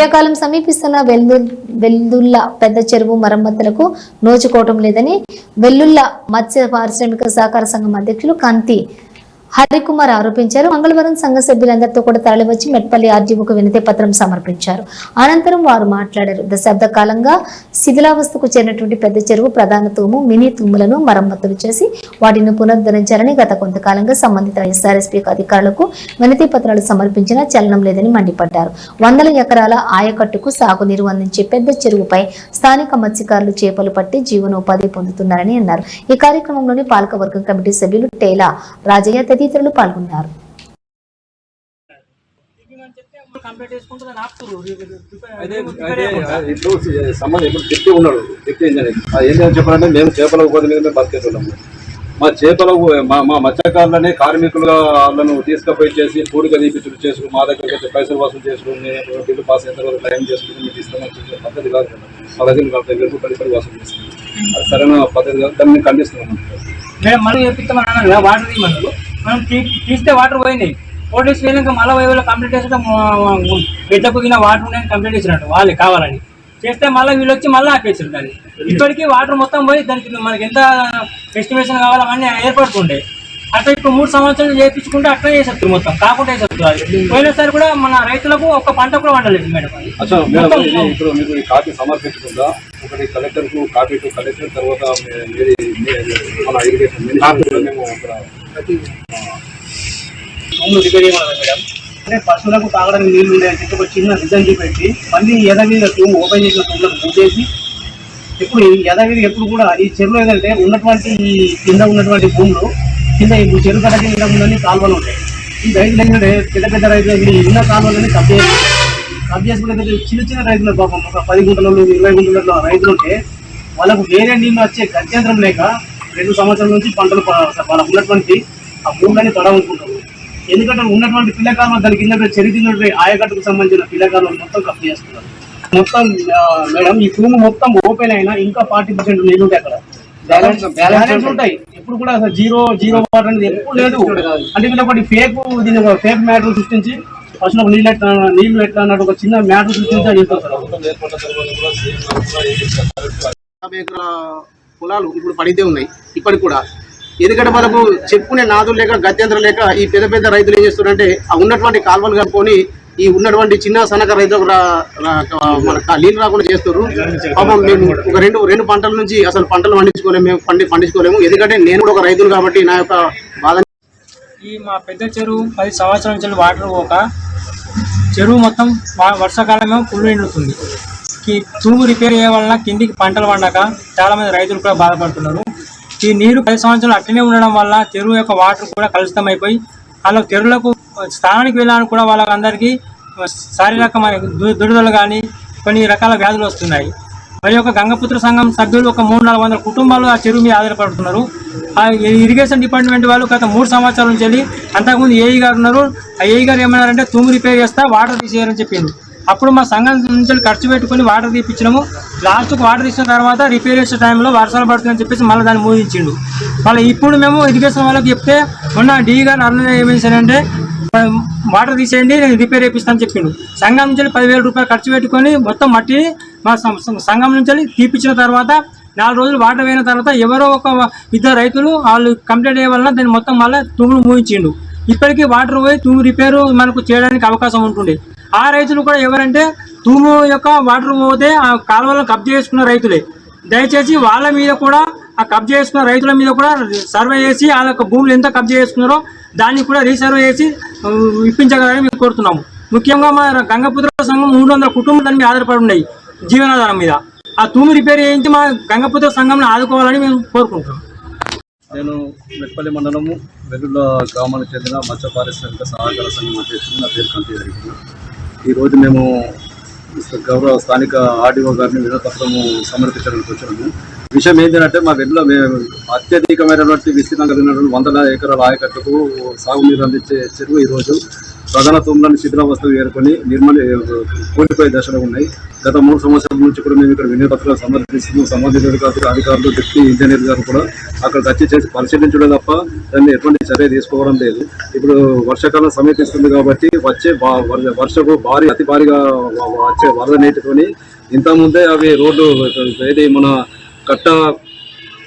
వర్షాకాలం సమీపిస్తున్న వెల్లు వెల్లుల్ల పెద్ద చెరువు మరమ్మతులకు నోచుకోవటం లేదని వెల్లుల్ల మత్స్య పారిశ్రామిక సహకార సంఘం అధ్యక్షులు కాంతి హరికుమార్ ఆరోపించారు. మంగళవారం సంఘ సభ్యులందరితో కూడా తరలివచ్చి మెట్పల్లి ఆర్జీవోకు వినతి పత్రం సమర్పించారు. అనంతరం వారు మాట్లాడారు. దశాబ్ద కాలంగా శిథిలావస్థకు చేరినటువంటి పెద్ద చెరువు ప్రధాన తూము మినీ తూములను మరమ్మతులు చేసి వాటిని పునరుద్ధరించాలని గత కొంతకాలంగా సంబంధిత ఎస్ఆర్ఎస్పీ అధికారులకు వినతి పత్రాలు సమర్పించినా చలనం లేదని మండిపడ్డారు. వందల ఎకరాల ఆయకట్టుకు సాగునీరు అందించే పెద్ద చెరువుపై స్థానిక మత్స్యకారులు చేపలు పట్టి జీవనోపాధి పొందుతున్నారని అన్నారు. ఈ కార్యక్రమంలోని పాలకవర్గం కమిటీ సభ్యులు టేలా రాజయ్య తదితరులు పాల్గొన్నారు. ఇప్పుడు సంబంధం ఇప్పుడు ఉన్నాడు చెప్పాలంటే మేము చేపల ఉపాధి మీద మేము బతికేస్తున్నాము మా చేపల మా మా మత్స్యకారులని వాళ్ళను తీసుకుపోయి చేసి పూడిక తీపించుడు చేసుకుని మా దగ్గరికి వచ్చి పైసలు వసూలు చేసుకుని బిల్లు పాస్ అయిన తర్వాత టైం చేసుకుని మీకు ఇస్తామని చెప్పే పద్ధతి కాదు మా దగ్గర వాళ్ళ దగ్గరకు పడి వసూలు చేస్తాం. అది సరైన పద్ధతి కాదు దాన్ని మేము ఖండిస్తున్నాం. అన్నారు కదా, వాటర్ మనం తీ- తీస్తే వాటర్ పోయినాయి ఫోటోస్ పోయినాక మళ్ళీ వైపులో కంప్లీట్ చేస్తే బిడ్డకు గిన వాటర్ ఉన్నాయని కంప్లీట్ చేసినట్టు వాళ్ళే కావాలని. చేస్తే మళ్ళీ వీళ్ళు వచ్చి మళ్ళీ ఆపేసారు దాన్ని. ఇప్పటికీ వాటర్ మొత్తం పోయి దానికి మనకి ఎంత ఎస్టిమేషన్ కావాలో అవన్నీ ఏర్పడుతుండే. అట్లా ఇప్పుడు మూడు సంవత్సరాలు చేయించుకుంటే అట్లా చేసేస్తారు మొత్తం కాకుండా చేసేస్తారు అది పోయినసారి కూడా మన రైతులకు ఒక్క పంట కూడా వండలేదు మేడం ఇప్పుడు మీకు ఈ కాపీ సమర్పించకుండా ఒకటి కలెక్టర్కు కాపీ టు కలెక్టర్ తర్వాత మీ- మీది మీ- మన ఇరిగేషన్ మినిస్టర్ మేము ప్రతి భూములు రిపేర్ చేయమన్నారు మేడం. అంటే పశువులకు తాగడానికి నీళ్ళు ఉండేది చెప్పి ఒక చిన్న రిజన్ చూపెట్టి మళ్ళీ యథావిధిగా టూమ్ ఓపెన్ చేసిన టూమ్లకు పూజేసి ఇప్పుడు ఈ యథావిధి ఎప్పుడు కూడా ఈ చెరువులో ఏంటంటే ఉన్నటువంటి ఈ కింద ఉన్నటువంటి భూములు కింద ఈ చెరువు కట్ట కింద ఉందని కాలువలు ఉంటాయి. ఈ రైతులు ఏంటంటే పెద్ద పెద్ద రైతులు ఉన్న కాలువలని కప్ కబ్ చేసుకునే చిన్న చిన్న రైతులు పాపం ఒక పది గుంటలలో ఇరవై గుంటలలో రైతులు ఉంటే వాళ్ళకు వేరే నీళ్ళు వచ్చే గత్యంతరం లేక రెండు సంవత్సరాల నుంచి పంటలు వాళ్ళకు ఉన్నటువంటి ఆ భూములని తొడవనుకుంటారు ఎందుకంటే ఉన్నటువంటి పిల్లకాలం దానికి కింద చెరిగినటువంటి ఆయకట్టుకు సంబంధించిన పిల్లకాలం మొత్తం కప్ చేస్తున్నారు. మొత్తం మేడం ఈ భూమి మొత్తం ఓపెన్ అయినా ఇంకా ఫార్టీ పర్సెంట్ నీళ్ళు ఉంటాయి అక్కడ. బ్యాలెన్స్ బ్యాలెన్స్ ఉంటాయి. ఎప్పుడు కూడా అసలు జీరో జీరో వాటర్ అనేది ఎప్పుడు లేదు. అంటే వీళ్ళు ఒకటి ఫేక్ దీని ఫేక్ మ్యాటర్ సృష్టించి ఫస్ట్ నీళ్ళు ఎట్లా నీళ్ళు ఎట్లా అన్నట్టు ఒక చిన్న మ్యాటర్ సృష్టించి చేస్తారు. ఎకరాల పొలాలు ఇప్పుడు పడితే ఉన్నాయి. ఇప్పటికి కూడా ఎందుకంటే మనకు చెప్పుకునే నాదులు లేక గత్యంతరం లేక ఈ పెద్ద పెద్ద రైతులు ఏం చేస్తున్నారంటే ఆ ఉన్నటువంటి కాలువలు కనుక్కొని ఈ ఉన్నటువంటి చిన్న సన్నక రైతులకు నీళ్ళు రాకుండా చేస్తారు పాపం మేము ఒక రెండు రెండు పంటల నుంచి అసలు పంటలు పండించుకోలేము మేము పండి పండించుకోలేము. ఎందుకంటే నేను కూడా ఒక రైతులు కాబట్టి నా యొక్క బాధ ఈ మా పెద్ద చెరువు పది సంవత్సరాల నుంచి వాటర్ పోక చెరువు మొత్తం వర్షాకాలమే ఫుల్ నిండుతుంది ఈ తూము రిపేర్ చేయడం వలన కిందికి పంటలు పండక చాలామంది రైతులు కూడా బాధపడుతున్నారు. ఈ నీరు పది సంవత్సరాలు అట్లనే ఉండడం వల్ల చెరువు యొక్క వాటర్ కూడా కలుషితం అయిపోయి వాళ్ళ చెరువులకు స్థానానికి వెళ్ళాలని కూడా వాళ్ళందరికీ శారీరకమైన దు- దురదలు కానీ కొన్ని రకాల వ్యాధులు వస్తున్నాయి. మరి యొక్క గంగపుత్ర సంఘం సభ్యులు ఒక మూడు నాలుగు వందల కుటుంబాలు ఆ చెరువు మీద ఆధారపడుతున్నారు. ఆ ఇరిగేషన్ డిపార్ట్మెంట్ వాళ్ళు గత మూడు సంవత్సరాల నుంచి వెళ్ళి అంతకుముందు ఏఈ గారు ఉన్నారు. ఆ ఏఈ గారు ఏమన్నారంటే తుమ్ము రిపేర్ చేస్తా వాటర్ తీసేయాలని చెప్పింది అప్పుడు మా సంఘం నుంచి వెళ్ళి ఖర్చు పెట్టుకుని వాటర్ తీపిచ్చినాము. లాస్ట్కి వాటర్ తీసిన తర్వాత రిపేర్ చేసే టైంలో వర్షాలు పడుతుందని చెప్పేసి మళ్ళీ దాన్ని మూదించిండు మళ్ళీ ఇప్పుడు మేము ఇరిగేషన్ వాళ్ళకి చెప్తే మొన్న డీ గారు అరుణ ఏమేసానంటే వాటర్ తీసేయండి నేను రిపేర్ చేపిస్తాను చెప్పిండు. సంఘం నుంచి పదివేల రూపాయలు ఖర్చు పెట్టుకొని మొత్తం మట్టి మా సం- సంఘం నుంచి వెళ్ళి తీపిచ్చిన తర్వాత నాలుగు రోజులు వాటర్ పోయిన తర్వాత ఎవరో ఒక ఇద్దరు రైతులు వాళ్ళు కంప్లైంట్ అయ్యే వలన దాన్ని మొత్తం మళ్ళీ తుమ్ములు మూయించిండు. ఇప్పటికీ వాటర్ పోయి తూము రిపేరు మనకు చేయడానికి అవకాశం ఉంటుండే. ఆ రైతులు కూడా ఎవరంటే తూము యొక్క వాటర్ పోతే ఆ కాలువలను కబ్జా చేసుకున్న రైతులే. దయచేసి వాళ్ళ మీద కూడా ఆ కబ్జా చేసుకున్న రైతుల మీద కూడా సర్వే చేసి వాళ్ళ యొక్క భూములు ఎంత కబ్జా చేసుకున్నారో దాన్ని కూడా రీసర్వే చేసి ఇప్పించగలని మేము కోరుతున్నాము. ముఖ్యంగా మా గంగపుత్ర సంఘం మూడు వందల కుటుంబాలు దాని మీద ఆధారపడి ఉన్నాయి జీవనాధారం మీద. ఆ తూము రిపేర్ చేయించి మా గంగపుత్ర సంఘంను ఆదుకోవాలని మేము కోరుకుంటున్నాం. నేను మెట్పల్లి మండలము వెల్లుల గ్రామానికి చెందిన మత్స్య పారిశ్రామిక సహకార సంఘం అధ్యక్షుడు నా పేరు కంటి ఈరోజు మేము గౌరవ స్థానిక ఆర్డీఓ గారిని వినపత్రము సమర్పించడానికి వచ్చినాము విషయం ఏంటంటే మా వెల్లులో మేము అత్యధికమైనటువంటి విస్తీర్ణం కలిగినటువంటి వందల ఎకరాల ఆయకట్టుకు సాగునీరు అందించే చెరువు ఈరోజు ప్రధాన తూములను శిథిలావస్థలు ఏర్కొని నిర్మలి కూలిపోయే దశలో ఉన్నాయి. గత మూడు సంవత్సరాల నుంచి కూడా మేము ఇక్కడ వినియోగపత్రాలు సమర్పిస్తున్నాం సంబంధిత అధికారులు అధికారులు డిప్యూటీ ఇంజనీర్ గారు కూడా అక్కడికి వచ్చి చేసి పరిశీలించడం తప్ప దాన్ని ఎటువంటి చర్య తీసుకోవడం లేదు. ఇప్పుడు వర్షాకాలం సమీపిస్తుంది కాబట్టి వచ్చే వర్షపు భారీ అతి భారీగా వచ్చే వరద నీటితోని ఇంతకుముందే అవి రోడ్డు ఏది మన కట్ట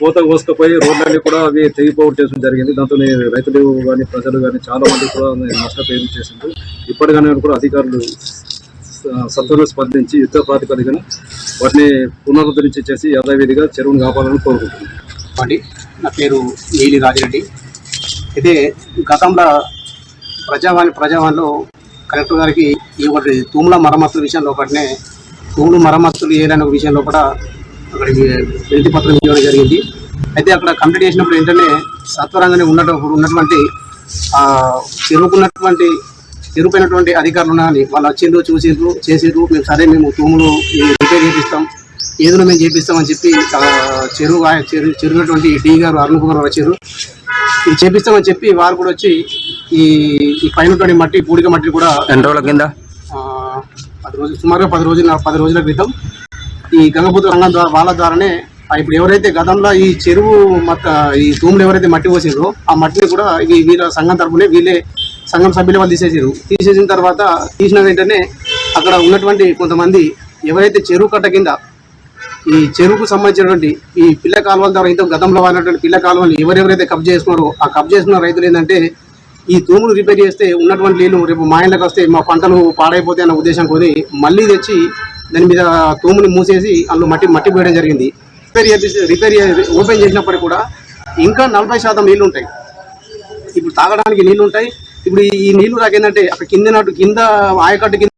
కోత కోసుకపోయి రోడ్లన్నీ కూడా అవి తెగిపోవడం చేయడం జరిగింది. దాంతో రైతులు కానీ ప్రజలు కానీ చాలా మంది కూడా నష్టపోయి చేసింది ఇప్పటికైనా కూడా అధికారులు స- సత్వరం స్పందించి యుద్ధ ప్రాతిపదికన వాటిని పునరుద్ధరించి చేసి యథావిధిగా చెరువును కాపాడాలని కోరుకుంటున్నాను నా పేరు నీలి రాజిరెడ్డి. అయితే గతంలో ప్రజావాణి ప్రజావాణిలో కలెక్టర్ గారికి ఈ ఒకటి తూముల మరమ్మతుల విషయంలో ఒకటినే తూములు మరమ్మతులు చేయాలనే ఒక విషయంలో కూడా అక్కడికి వినతి పత్రం ఇవ్వడం జరిగింది. అయితే అక్కడ కంప్లీట్ చేసినప్పుడు ఏంటంటే సత్వరంగానే ఉన్నప్పుడు ఉన్నటువంటి చెరువుకున్నటువంటి చెరువుపోయినటువంటి అధికారులు ఉన్నారని వాళ్ళు వచ్చిండ్రు చూసిండ్రు చేసిండ్రు. మేము సరే మేము తూములు రిపేర్ చేపిస్తాం. ఏదో మేము చేపిస్తామని చెప్పి చెరువు చెరువు చెరువునటువంటి డి గారు అరుణ్ కుమార్ గారు వచ్చారు. ఇది చేపిస్తామని చెప్పి వారు కూడా వచ్చి ఈ ఈ పైన మట్టి పూడిక మట్టి కూడా ఎన్ని రోజుల కింద? పది రోజులు సుమారుగా పది రోజుల పది రోజుల క్రితం ఈ గంగపుత్ర రంగం ద్వారా వాళ్ళ ద్వారానే ఇప్పుడు ఎవరైతే గతంలో ఈ చెరువు మత ఈ తూములు ఎవరైతే మట్టి పోసారో ఆ మట్టిని కూడా ఈ వీళ్ళ సంఘం తరపునే వీళ్ళే సంఘం సభ్యులు వాళ్ళు తీసేసారు తీసేసిన తర్వాత తీసిన వెంటనే అక్కడ ఉన్నటువంటి కొంతమంది ఎవరైతే చెరువు కట్ట కింద ఈ చెరువుకు సంబంధించినటువంటి ఈ పిల్ల కాలువల ద్వారా ఇంత గతంలో వాడినటువంటి పిల్ల కాలువలు ఎవరెవరైతే కబ్జ చేసుకున్నారో ఆ కబ్జ చేసుకున్న రైతులు ఏంటంటే ఈ తూములు రిపేర్ చేస్తే ఉన్నటువంటి నీళ్ళు రేపు మా ఇళ్ళకి వస్తే మా పంటలు పాడైపోతాయి అన్న ఉద్దేశం కొని మళ్ళీ తెచ్చి దాని మీద తోములు మూసేసి అందులో మట్టి మట్టి పోయడం జరిగింది. రిపేర్ చేసి రిపేర్ ఓపెన్ చేసినప్పటికీ కూడా ఇంకా నలభై శాతం నీళ్ళు ఉంటాయి ఇప్పుడు తాగడానికి నీళ్ళు ఉంటాయి ఇప్పుడు ఈ నీళ్ళు రాకేందంటే అక్కడ కింద కింద ఆయకట్టు కింద